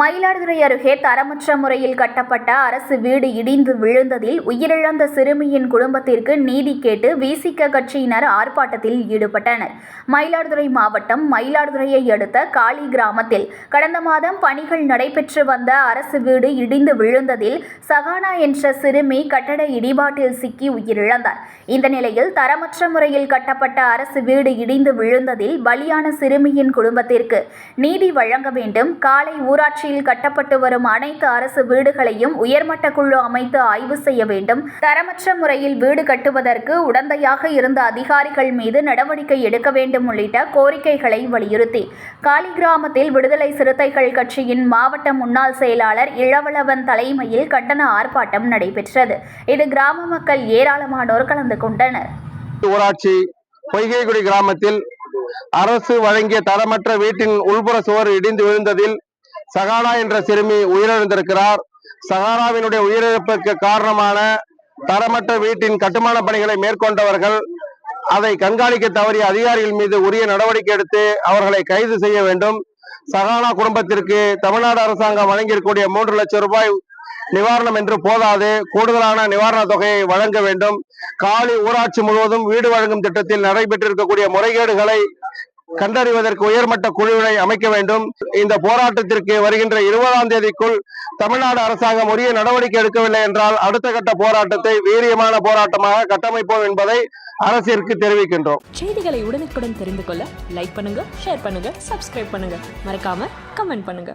மயிலாடுதுறை அருகே தரமற்ற முறையில் கட்டப்பட்ட அரசு வீடு இடிந்து விழுந்ததில் உயிரிழந்த சிறுமியின் குடும்பத்திற்கு நீதி கேட்டு விசிக கட்சியினர் ஆர்ப்பாட்டத்தில் ஈடுபட்டனர். மயிலாடுதுறை மாவட்டம் மயிலாடுதுறையை அடுத்த காளி கிராமத்தில் கடந்த மாதம் பணிகள் நடைபெற்று வந்த அரசு வீடு இடிந்து விழுந்ததில் சகானா என்ற சிறுமி கட்டட இடிபாட்டில் சிக்கி உயிரிழந்தார். இந்த நிலையில் தரமற்ற முறையில் கட்டப்பட்ட அரசு வீடு இடிந்து விழுந்ததில் பலியான சிறுமியின் குடும்பத்திற்கு நீதி வழங்க வேண்டும். காலை ஊராட்சியில் பகுதியில் கட்டப்பட்டு வரும் அனைத்து அரசு வீடுகளையும் உயர்மட்ட குழு அமைத்து ஆய்வு செய்ய வேண்டும். தரமற்ற முறையில் வீடு கட்டுவதற்கு உடந்தையாக இருந்த அதிகாரிகள் மீது நடவடிக்கை எடுக்க வேண்டும் உள்ளிட்ட கோரிக்கைகளை வலியுறுத்தி. காலி கிராமத்தில் விடுதலை சிறுத்தைகள் கட்சியின் மாவட்ட முன்னாள் செயலாளர் இளவளவன் தலைமையில் கண்டன ஆர்ப்பாட்டம் நடைபெற்றது. இது கிராம மக்கள் ஏராளமானோர் கலந்து கொண்டனர். ஊராட்சி பொய்கைக்குடி கிராமத்தில் அரசு வழங்கிய தரமற்ற வீட்டின் உள்புற சுவர் இடிந்து விழுந்ததில் சகானா என்ற சிறுமி உயிரிழந்திருக்கிறார். சகானாவினுடைய உயிரிழப்புக்கு காரணமான தரமற்ற வீட்டின் கட்டுமான பணிகளை மேற்கொண்டவர்கள் அதை கண்காணிக்க தவறிய அதிகாரிகள் மீது உரிய நடவடிக்கை எடுத்து அவர்களை கைது செய்ய வேண்டும். சகானா குடும்பத்திற்கு தமிழ்நாடு அரசாங்கம் வழங்கியிருக்கக்கூடிய மூன்று லட்சம் ரூபாய் நிவாரணம் என்று போதாது. கூடுதலான நிவாரண தொகையை வழங்க வேண்டும். காலி ஊராட்சி முழுவதும் வீடு வழங்கும் திட்டத்தில் நடைபெற்றிருக்கக்கூடிய முறைகேடுகளை கண்டறிவதற்கு உயர்மட்ட குழுவினை அமைக்க வேண்டும். இந்த போராட்டத்திற்கு வருகின்ற இருபதாம் தேதிக்குள் தமிழ்நாடு அரசாங்கம் உரிய நடவடிக்கை எடுக்கவில்லை என்றால் அடுத்த கட்ட போராட்டத்தை வீரியமான போராட்டமாக கட்டமைப்போம் என்பதை அரசிற்கு தெரிவிக்கின்றோம். செய்திகளை உடனுக்குடன் தெரிந்து கொள்ள லைக் பண்ணுங்க ஷேர் பண்ணுங்க சப்ஸ்கிரைப் பண்ணுங்க. மறக்காம கமெண்ட் பண்ணுங்க.